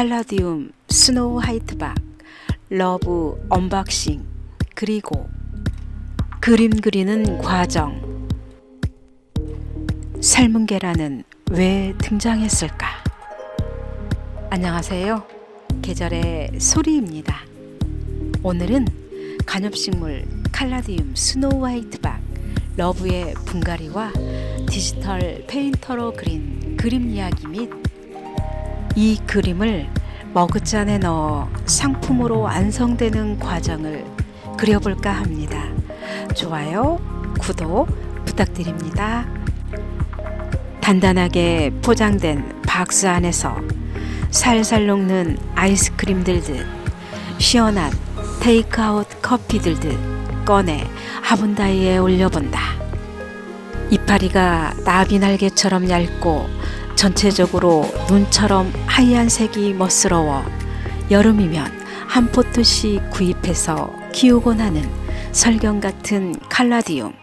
칼라디움 스노우 화이트박 러브 언박싱 그리고 그림 그리는 과정 삶은 계란은 왜 등장했을까? 안녕하세요. 계절의 소리입니다. 오늘은 간엽식물 칼라디움 스노우 화이트박 러브의 분갈이와 디지털 페인터로 그린 그림 이야기 및 이 그림을 머그잔에 넣어 상품으로 완성되는 과정을 그려볼까 합니다. 좋아요, 구독 부탁드립니다. 단단하게 포장된 박스 안에서 살살 녹는 아이스크림들 듯 시원한 테이크아웃 커피들 듯 꺼내 화분다이에 올려본다. 이파리가 나비 날개처럼 얇고 전체적으로 눈처럼 하얀색이 멋스러워 여름이면 한 포트씩 구입해서 키우곤 하는 설경 같은 칼라디움.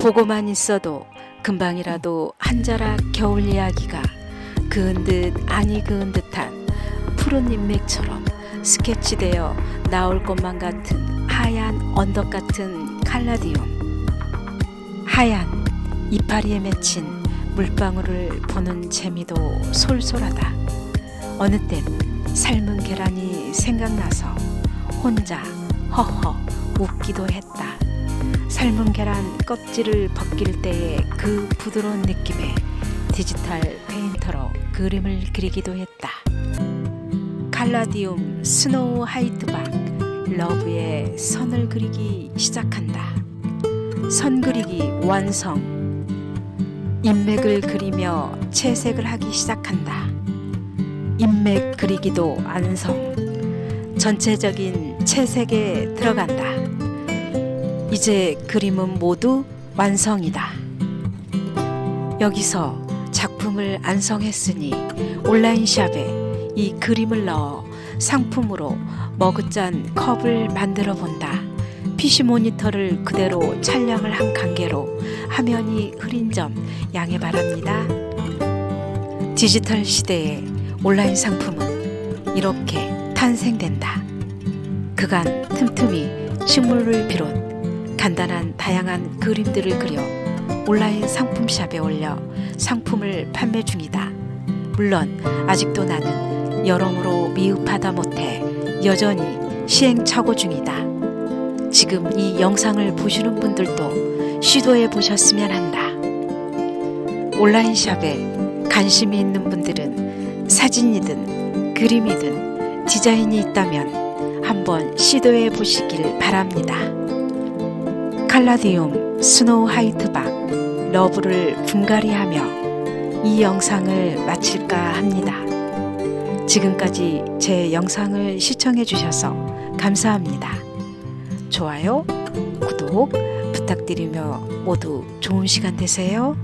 보고만 있어도 금방이라도 한 자락 겨울 이야기가 그은 듯 아니 그은 듯한 푸른 인맥처럼 스케치되어 나올 것만 같은 하얀 언덕 같은 칼라디움. 하얀 이파리에 맺힌 물방울을 보는 재미도 솔솔하다. 어느 땐 삶은 계란이 생각나서 혼자 허허 웃기도 했다. 삶은 계란 껍질을 벗길 때의 그 부드러운 느낌에 디지털 페인터로 그림을 그리기도 했다. 칼라디움 스노우 하이트박 러브의 선을 그리기 시작한다. 선 그리기 완성. 인맥을 그리며 채색을 하기 시작한다. 인맥 그리기도 완성. 전체적인 채색에 들어간다. 이제 그림은 모두 완성이다. 여기서 작품을 완성했으니 온라인 샵에 이 그림을 넣어 상품으로 머그잔 컵을 만들어 본다. PC 모니터를 그대로 촬영을 한 관계로 화면이 흐린 점 양해 바랍니다. 디지털 시대의 온라인 상품은 이렇게 탄생된다. 그간 틈틈이 식물을 비롯 간단한 다양한 그림들을 그려 온라인 상품샵에 올려 상품을 판매 중이다. 물론 아직도 나는 여러모로 미흡하다 못해 여전히 시행착오 중이다. 지금 이 영상을 보시는 분들도 시도해 보셨으면 한다. 온라인 샵에 관심이 있는 분들은 사진이든 그림이든 디자인이 있다면 한번 시도해 보시길 바랍니다. 칼라디움 스노우 화이트박 러브를 분갈이하며 이 영상을 마칠까 합니다. 지금까지 제 영상을 시청해 주셔서 감사합니다. 좋아요, 구독 부탁드리며 모두 좋은 시간 되세요.